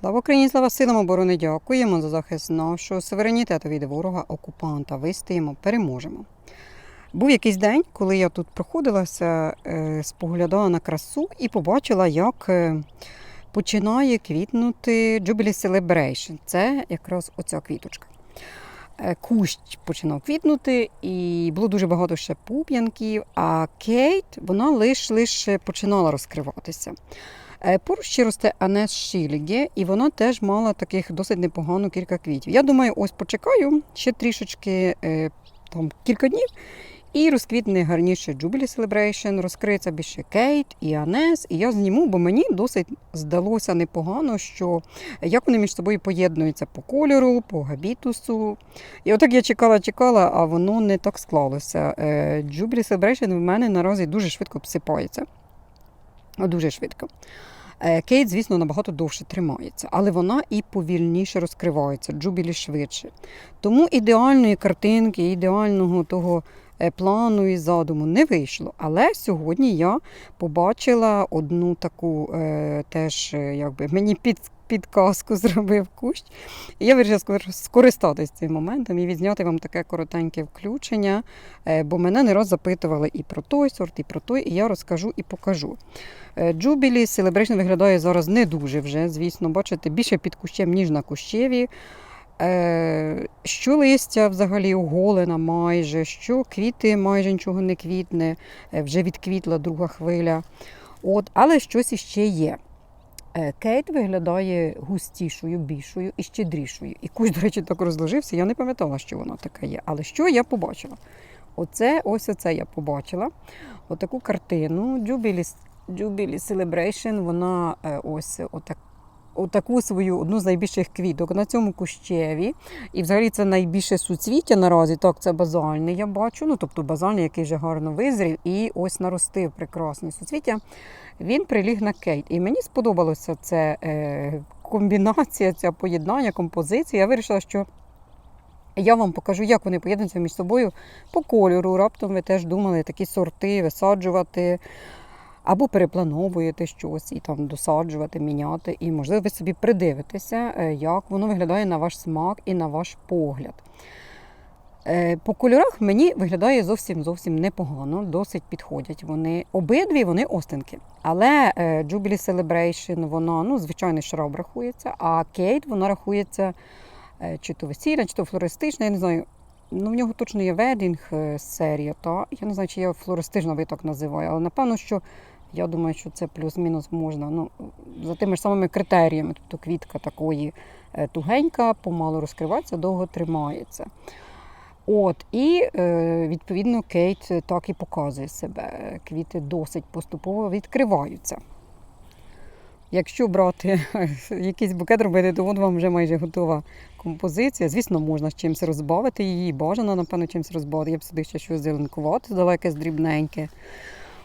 Слава Україні, слава силам оборони! Дякуємо за захист нашого суверенітету від ворога, окупанта. Вистоїмо, переможемо. Був якийсь день, коли я тут проходилася, е, споглядала на красу і побачила, як е, починає квітнути Jubilee Celebration. Це якраз оця квіточка. Е, Кущ починав квітнути, і було дуже багато ще пуп'янків, а Кейт вона лише лиш починала розкриватися. Е, Поруч ще росте Анес Шіліге, і вона теж мала таких досить непогану кілька квітів. Я думаю, ось почекаю ще трішечки е, там, кілька днів. І розквітне гарніше Jubilee Celebration, розкриється більше Кейт і Анес. І я зніму, бо мені досить здалося непогано, що як вони між собою поєднуються по кольору, по габітусу. І отак я чекала, чекала, а воно не так склалося. Е, Jubilee Celebration в мене наразі дуже швидко обсипається. О, Дуже швидко. Е, Кейт, звісно, набагато довше тримається, але вона і повільніше розкривається, джубілі швидше. Тому ідеальної картинки, ідеального того е, плану і задуму не вийшло. Але сьогодні я побачила одну таку е, теж, якби мені під. Підказку зробив кущ. І я вирішила скор- скористатись цим моментом і відзняти вам таке коротеньке включення, е, бо мене не раз запитували і про той сорт, і про той, і я розкажу і покажу. Е, Jubilee Celebration виглядає зараз не дуже вже, звісно, бачите, більше під кущем, ніж на кущеві. Е, Що листя взагалі оголена майже, що квіти майже нічого не квітне, е, вже відквітла друга хвиля. От, але щось іще є. Е, Кейт виглядає густішою, більшою і щедрішою. І кусь, до речі, так розложився. Я не пам'ятала, що воно таке є. Але що я побачила? Оце, ось оце я побачила. Отаку картину Jubilee, Celebration, вона е, ось отак. Отаку свою одну з найбільших квіток на цьому кущеві. І взагалі це найбільше суцвіття наразі. Так, це базальний, я бачу. Ну, тобто базальний, який вже гарно визрів, і ось наростив прекрасне суцвіття. Він приліг на кейт. І мені сподобалося це е, комбінація, ця поєднання, композиція. Я вирішила, що я вам покажу, як вони поєднуються між собою по кольору. Раптом ви теж думали такі сорти висаджувати. Або переплановуєте щось і там досаджувати, міняти. І, можливо, ви собі придивитеся, е, як воно виглядає на ваш смак і на ваш погляд. Е, По кольорах мені виглядає зовсім зовсім непогано, досить підходять вони. Обидві вони остинки. Але е, Jubilee Celebration, вона, ну, звичайно, шраб рахується, а Кейт вона рахується чи то весільна, чи то флористична, я не знаю. Ну, в нього точно є ведінг серія, та я не знаю, чи я флористична ви так називаю, але напевно, що я думаю, що це плюс-мінус можна. Ну, за тими ж самими критеріями. Тобто квітка такої е, тугенька, помалу розкривається, довго тримається. От, і е, відповідно Кейт так і показує себе. Квіти досить поступово відкриваються. Якщо брати якийсь букет робити, то от вам вже майже готова композиція. Звісно, можна з чимось розбавити її, бажано, напевно, чимось розбавити. Я б сюди ще щось зеленкувати, дала якесь дрібненьке.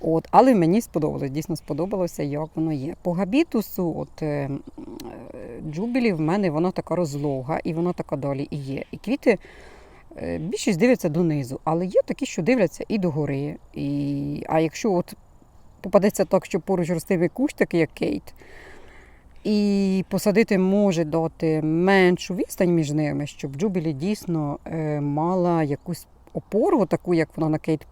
От, але мені сподобалось, дійсно сподобалося, як воно є. По габітусу, от е, е, джубілі в мене вона така розлога, і вона така далі і є. І квіти е, більшість дивляться донизу, але є такі, що дивляться і догори. І... А якщо от попадеться так, що поруч ростивий кущ, такий як кейт, і посадити може дати меншу відстань між ними, щоб джубілі дійсно мала якусь опору, таку, як вона на кейт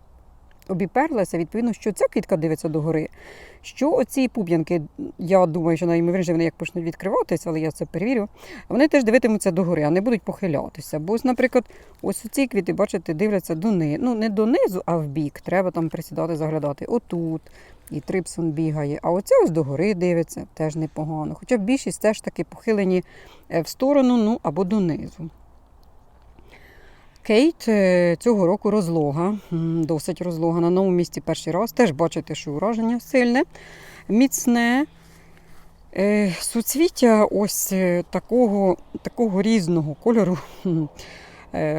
обіперлася, відповідно, що ця квітка дивиться догори. Що оці пуп'янки, я думаю, що найімовірніше вони як почнуть відкриватися, але я це перевірю. Вони теж дивитимуться догори, а не будуть похилятися. Бо, наприклад, ось ці квіти, бачите, дивляться донизу. Ну, не донизу, а в бік. Треба там присідати, заглядати. Отут. І трипсон бігає. А оце ось догори дивиться, теж непогано. Хоча більшість теж таки похилені е, в сторону, ну або донизу. Кейт е, цього року розлога, досить розлога. На новому місці перший раз. Теж бачите, що ураження сильне, міцне. Е, Суцвіття ось е, такого, такого різного кольору.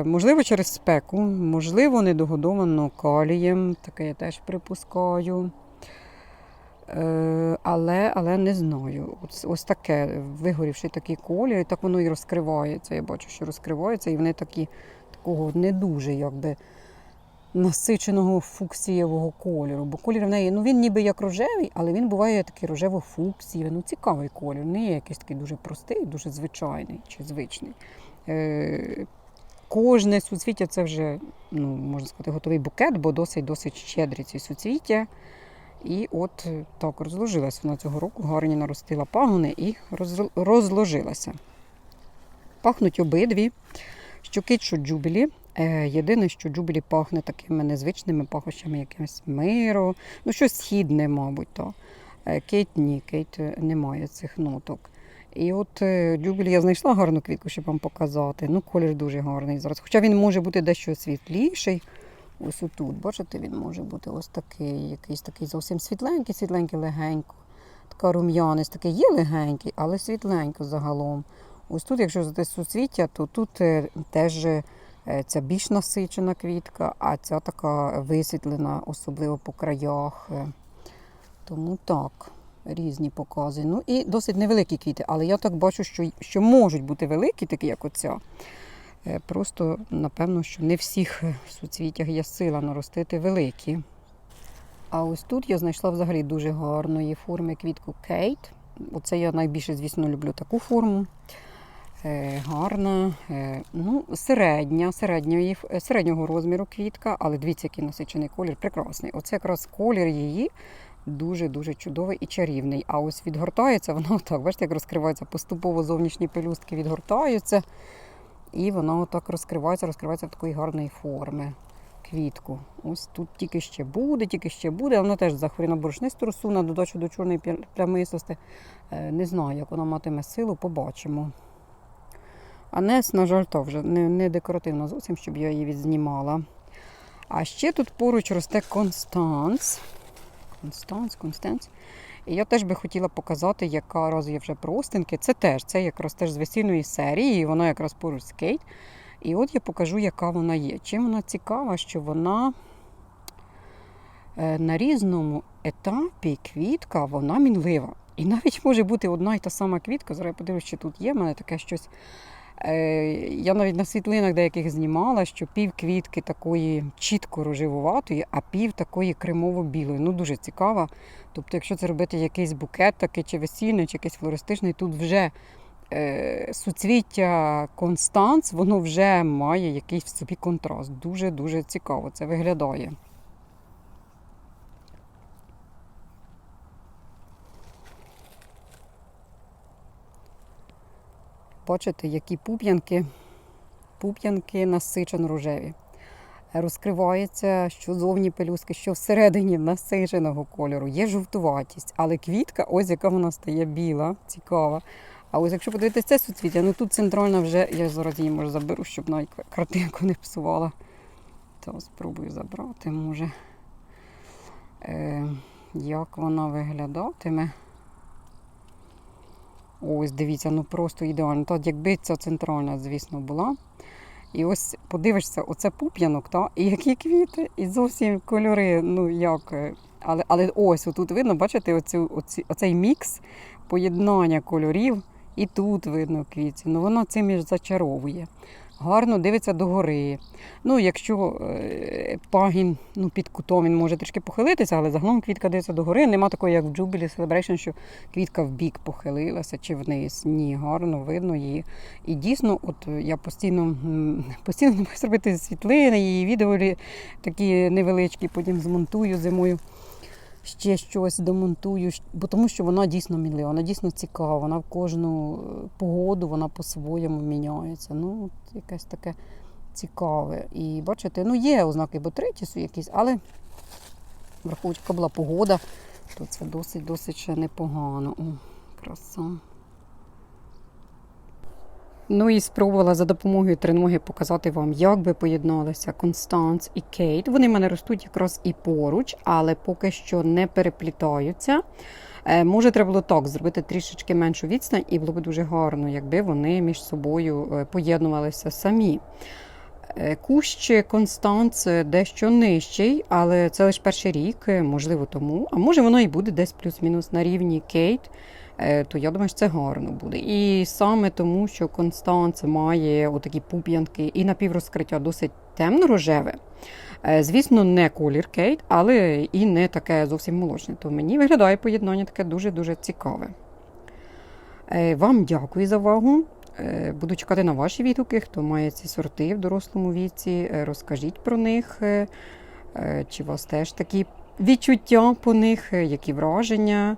Можливо, через спеку, можливо, недогодовано калієм, таке я теж припускаю. Але, але не знаю. Ось, ось таке вигорівший такий колір, так воно і розкривається. Я бачу, що розкривається, і вони такі такого не дуже якби насиченого фуксієвого кольору. Бо колір в неї, ну він ніби як рожевий, але він буває такий рожево-фуксієвий. Ну, цікавий колір. Не є якийсь такий дуже простий, дуже звичайний чи звичний. Е, кожне суцвіття це вже, ну, можна сказати, готовий букет, бо досить досить щедрі ці суцвіття. І от е, так розложилась вона цього року, гарні наростила пагони і роз- розложилася. Пахнуть обидві. Що що джубілі. Е, єдине, що джубілі пахне такими незвичними пахощами, якимось миру, ну щось східне, мабуть. То. Е, Кейт ні, Кейт е, не має цих ноток. І от джубілі я знайшла гарну квітку, щоб вам показати. Ну, колір дуже гарний зараз. Хоча він може бути дещо світліший. Ось отут, бачите, він може бути ось такий, якийсь такий зовсім світленький, світленький, легенько. Така рум'яність, такий є легенький, але світленько загалом. Ось тут, якщо взяти суцвіття, то тут е, теж е, ця більш насичена квітка, а ця така висвітлена, особливо по краях. Е, Тому так, різні покази. Ну і досить невеликі квіти, але я так бачу, що, що можуть бути великі, такі як оця. Просто, напевно, що не всіх е, суцвіттях є сила наростити великі. А ось тут я знайшла взагалі дуже гарної форми квітку Кейт. Оце я найбільше, звісно, люблю таку форму. Е, гарна, е, ну, середня, середньої, е, середнього розміру квітка, але дивіться, який насичений колір, прекрасний. Оце якраз колір її дуже-дуже чудовий і чарівний. А ось відгортається вона так, бачите, як розкривається поступово зовнішні пелюстки відгортаються. І вона отак розкривається, розкривається в такої гарної форми. Квітку. Ось тут тільки ще буде, тільки ще буде. Вона теж захворіла борошнисту росу на додачу до чорної пля- плямистості. Не знаю, як вона матиме силу, побачимо. А Нес, на жаль, то вже не, не декоративна зовсім, щоб я її відзнімала. А ще тут поруч росте Констанс. Констанс, Констанс. І я теж би хотіла показати, яка раз є вже простинки. Це теж, це якраз теж з весільної серії, і вона якраз поруч з Кейт. І от я покажу, яка вона є. Чим вона цікава, що вона е, на різному етапі квітка, вона мінлива. І навіть може бути одна і та сама квітка. Зараз я подивлюсь, чи тут є в мене таке щось. Е, Я навіть на світлинах деяких знімала, що пів квітки такої чітко рожевуватої, а пів такої кремово-білої. Ну, дуже цікаво. Тобто, якщо це робити якийсь букет, такий чи весільний, чи якийсь флористичний, тут вже е, суцвіття Констанц, воно вже має якийсь в собі контраст. Дуже-дуже цікаво це виглядає. Бачите, які пуп'янки, пуп'янки насичено рожеві. Розкривається, що зовні пелюстки, що всередині насиченого кольору. Є жовтуватість, але квітка, ось яка вона стає біла, цікава. А ось якщо подивитися це суцвіття, ну тут центральна вже, я зараз її може заберу, щоб навіть картинку не псувала. То спробую забрати, може. Е, як вона виглядатиме. Ось, дивіться, ну просто ідеально. Так, якби ця центральна, звісно, була. І ось подивишся, оце пуп'янок, та? і які квіти, і зовсім кольори, ну як. е, Але, але ось отут видно, бачите, оцю, оці, оцей мікс поєднання кольорів, і тут видно квіти. Ну воно цим і зачаровує. Гарно дивиться догори. Ну, якщо е, пагін ну, під кутом він може трішки похилитися, але загалом квітка дивиться догори. Нема такої, як в Jubilee Celebration, що квітка в бік похилилася чи вниз. Ні, гарно видно її. І дійсно, от е, я постійно, постійно не можу зробити світлини, її відео такі невеличкі, потім змонтую зимою. Ще щось домонтую, бо тому що вона дійсно мінлива, вона дійсно цікава, вона в кожну е, погоду вона по-своєму міняється. Ну, якесь таке цікаве. І бачите, ну є ознаки ботритісу якісь, але враховуючи, яка була погода, то це досить досить ще непогано. О, краса. Ну і спробувала за допомогою треноги показати вам, як би поєдналися Констанс і Кейт. Вони в мене ростуть якраз і поруч, але поки що не переплітаються. Е, Може, треба було так зробити трішечки меншу відстань, і було б дуже гарно, якби вони між собою е, поєднувалися самі. Е, Кущ Констанц дещо нижчий, але це лише перший рік, можливо, тому. А може воно і буде десь плюс-мінус на рівні Кейт. Е, То я думаю, що це гарно буде. І саме тому, що Констанц має отакі пуп'янки і напіврозкриття досить темно-рожеве. Е, Звісно, не колір Кейт, але і не таке зовсім молочне. То мені виглядає поєднання таке дуже-дуже цікаве. Е, Вам дякую за увагу. Буду чекати на ваші відгуки. Хто має ці сорти в дорослому віці, розкажіть про них. Чи у вас теж такі відчуття по них, які враження.